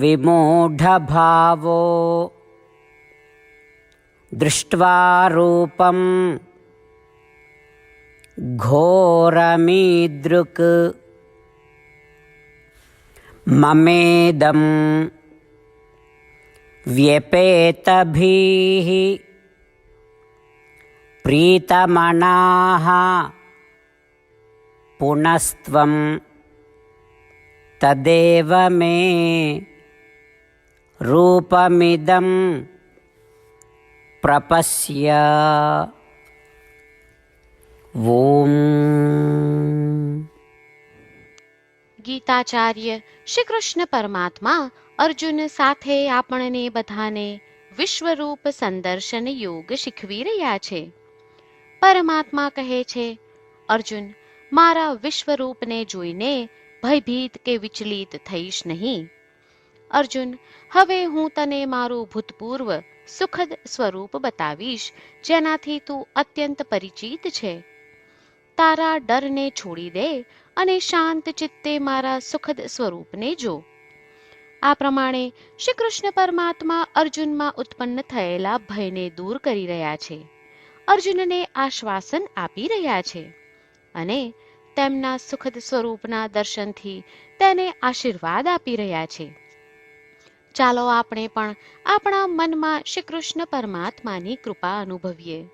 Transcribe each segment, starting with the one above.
विमूढभावो दृष्ट्वा रूपं घोरमीदृक् ममेदं व्यपेतभिः प्रीतमनाः पुनस्त्वं तदेव मे रूपमिदं प्रपश्य ॐ ગીતાચાર્ય શ્રી કૃષ્ણ પરમાત્મા અર્જુન સાથે આપણને બધાને વિશ્વરૂપ સંદર્શન યોગ શીખવી રહ્યા છે પરમાત્મા કહે છે અર્જુન મારા વિશ્વરૂપને જોઈને ભયભીત કે વિચલિત થઈશ નહીં અર્જુન, હવે હું તને મારું ભૂતપૂર્વ સુખદ સ્વરૂપ બતાવીશ, જેનાથી તું અત્યંત પરિચિત છે. તારા ડરને છોડી દે અને શાંત ચિત્તે મારા સુખદ સ્વરૂપને જો. આ પ્રમાણે શ્રી કૃષ્ણ પરમાત્મા અર્જુનમાં ઉત્પન્ન થયેલા ભયને દૂર કરી રહ્યા છે. અર્જુનને આશ્વાસન આપી રહ્યા છે અને તેમના સુખદ સ્વરૂપના દર્શનથી તેને આશીર્વાદ આપી રહ્યા છે. ચાલો આપણે પણ આપણા મનમાં શ્રી કૃષ્ણ પરમાત્માની કૃપા અનુભવીએ.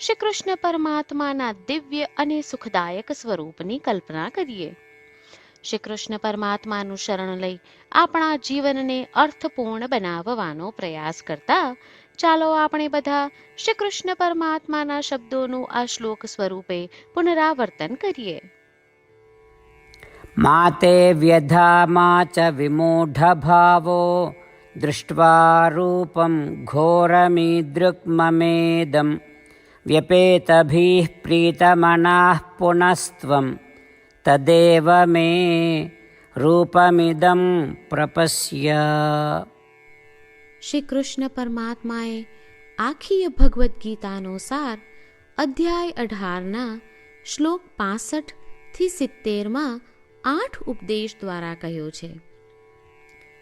શ્રી કૃષ્ણ પરમાત્માના દિવ્ય અને સુખદાયક સ્વરૂપની કલ્પના કરીએ. શ્રી કૃષ્ણ પરમાત્માનું શરણ લઈ આપણા જીવનને અર્થપૂર્ણ બનાવવાનો પ્રયાસ કરતા ચાલો આપણે બધા શ્રી કૃષ્ણ પરમાત્માના શબ્દોનું આ શ્લોક સ્વરૂપે પુનરાવર્તન કરીએ. માતે વ્યધામાં ચ વિમૂઢ ભાવો दृष्ट्वा रूपं घोरमीदृक्ममेदं व्यपेतभिः प्रीतमनाः पुनस्त्वं तदेव मे रूपमिदं प्रपश्य શ્રી કૃષ્ણ પરમાત્માએ આખી ભગવદ્ ગીતાનો સાર અધ્યાય અઢારના શ્લોક પાસઠ થી સિત્તેરમાં આઠ ઉપદેશ દ્વારા કહ્યો છે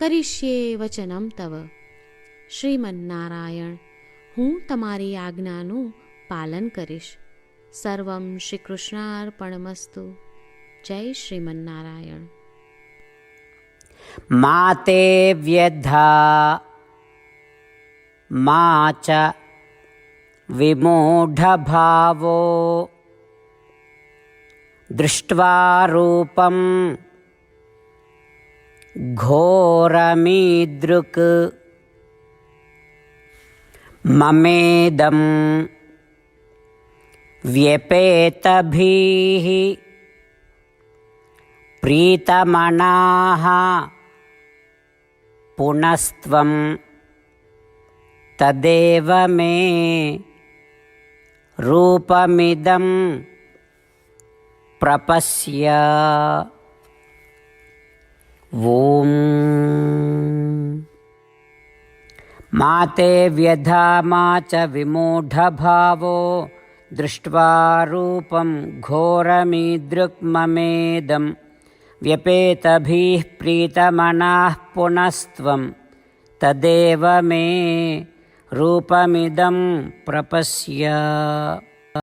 કરીશ્યે વચનમ તવ શ્રીમન્નારાયણ હું તમારી આજ્ઞાનું પાલન કરીશ સર્વમ શ્રી કૃષ્ણાર્પણમસ્તુ જય શ્રીમન્નારાયણ मा ते व्यधा मा च विमूढभावो दृष्ट्वा रूपं घोरमीदृक् ममेदं व्यपेतभिः प्रीतमनाः पुनस्त्वं तदेव मे रूपमिदं प्रपश्य ॐ मा ते व्यधा मा च विमूढभावो दृष्ट्वा रूपं घोरमीदृक्ममेदं व्यपेतभिः प्रीतमनाः पुनस्त्वं तदेव मे रूपमिदं प्रपश्य